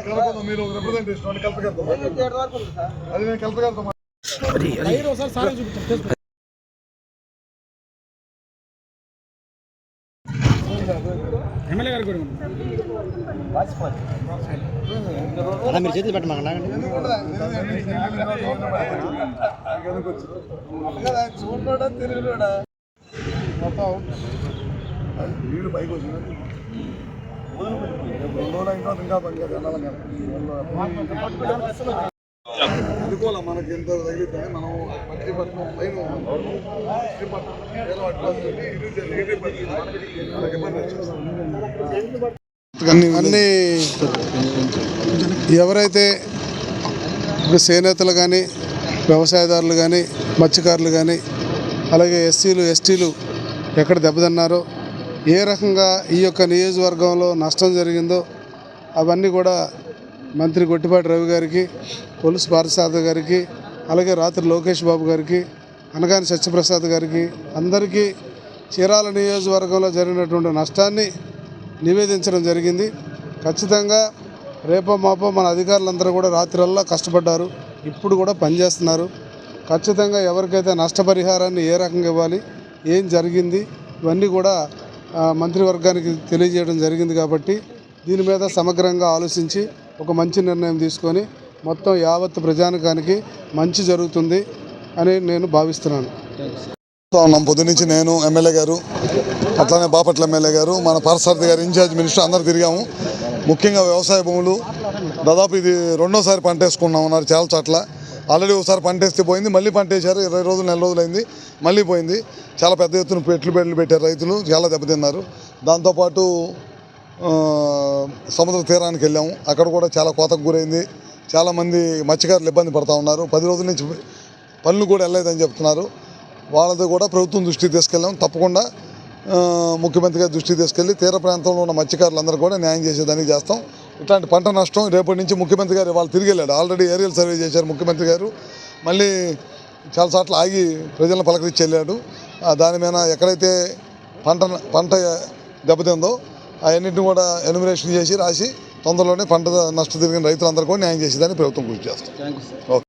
కలపదు మీరు కలపగలుగుతాం ఎమ్మెల్యే గారు కూడా అలా మీరు చేతులు పెట్టమన్నా నీళ్ళు పైకి వచ్చిన తర్వాత మనకి ఎంత తగిలితే మనం పట్టి పైన అన్ని ఎవరైతే ఇప్పుడు చేనేతలు కానీ వ్యవసాయదారులు కానీ మత్స్యకారులు కానీ అలాగే ఎస్సీలు ఎస్టీలు ఎక్కడ దెబ్బతిన్నారో ఏ రకంగా ఈ యొక్క నియోజకవర్గంలో నష్టం జరిగిందో అవన్నీ కూడా మంత్రి గొట్టిపాటి రవి గారికి పొలుసు పారసాద గారికి అలాగే రాత్రి లోకేష్ బాబు గారికి అనగాని సత్యప్రసాద్ గారికి అందరికీ చీరాల నియోజకవర్గంలో జరిగినటువంటి నష్టాన్ని నివేదించడం జరిగింది. ఖచ్చితంగా రేపో మాపో మన అధికారులందరూ కూడా రాత్రిల్లా కష్టపడ్డారు. ఇప్పుడు కూడా పనిచేస్తున్నారు. ఖచ్చితంగా ఎవరికైతే నష్టపరిహారాన్ని ఏ రకంగా ఇవ్వాలి ఏం జరిగింది ఇవన్నీ కూడా మంత్రివర్గానికి తెలియజేయడం జరిగింది కాబట్టి దీని మీద సమగ్రంగా ఆలోచించి ఒక మంచి నిర్ణయం తీసుకొని మొత్తం యావత్ ప్రజానికానికి మంచి జరుగుతుంది అని నేను భావిస్తున్నాను. ఉన్నాం పొద్దు నుంచి నేను ఎమ్మెల్యే గారు అట్లానే బాపట్ల ఎమ్మెల్యే గారు మన పార్సారథి గారు ఇన్ఛార్జ్ మినిస్టర్ అందరు తిరిగాము. ముఖ్యంగా వ్యవసాయ భూములు దాదాపు ఇది రెండోసారి పంట వేసుకున్నాం అన్నారు చాలా చోట్ల ఆల్రెడీ ఒకసారి పంట వేస్తే పోయింది మళ్ళీ పంట వేశారు ఇరవై రోజులు నెల రోజులు అయింది మళ్ళీ పోయింది. చాలా పెద్ద ఎత్తున పెట్లు పెట్లు పెట్టారు రైతులు చాలా దెబ్బతిన్నారు. దాంతోపాటు సముద్ర తీరానికి వెళ్ళాము. అక్కడ కూడా చాలా కోతకు గురైంది. చాలామంది మత్స్యకారులు ఇబ్బంది పడుతూ ఉన్నారు. పది రోజుల నుంచి పనులు కూడా వెళ్ళలేదని చెప్తున్నారు. వాళ్ళది కూడా ప్రభుత్వం దృష్టికి తీసుకెళ్ళాం. తప్పకుండా ముఖ్యమంత్రి గారి దృష్టికి తీసుకెళ్ళి తీర ప్రాంతంలో ఉన్న మత్స్యకారులందరూ కూడా న్యాయం చేసేదానికి చేస్తాం. ఇట్లాంటి పంట నష్టం రేపటి నుంచి ముఖ్యమంత్రి గారు వాళ్ళు తిరిగి వెళ్ళాడు ఆల్రెడీ ఏరియల్ సర్వే చేశారు ముఖ్యమంత్రి గారు. మళ్ళీ చాలాసార్లు ఆగి ప్రజలను పలకరించి వెళ్ళాడు. దాని మీద ఎక్కడైతే పంట పంట దెబ్బతిందో అవన్నింటిని కూడా ఎన్యుమరేషన్ చేసి రాసి తొందరలోనే పంట నష్టం తిరిగిన రైతులందరూ కూడా న్యాయం చేసేదాన్ని ప్రభుత్వం కృషి చేస్తాం ఓకే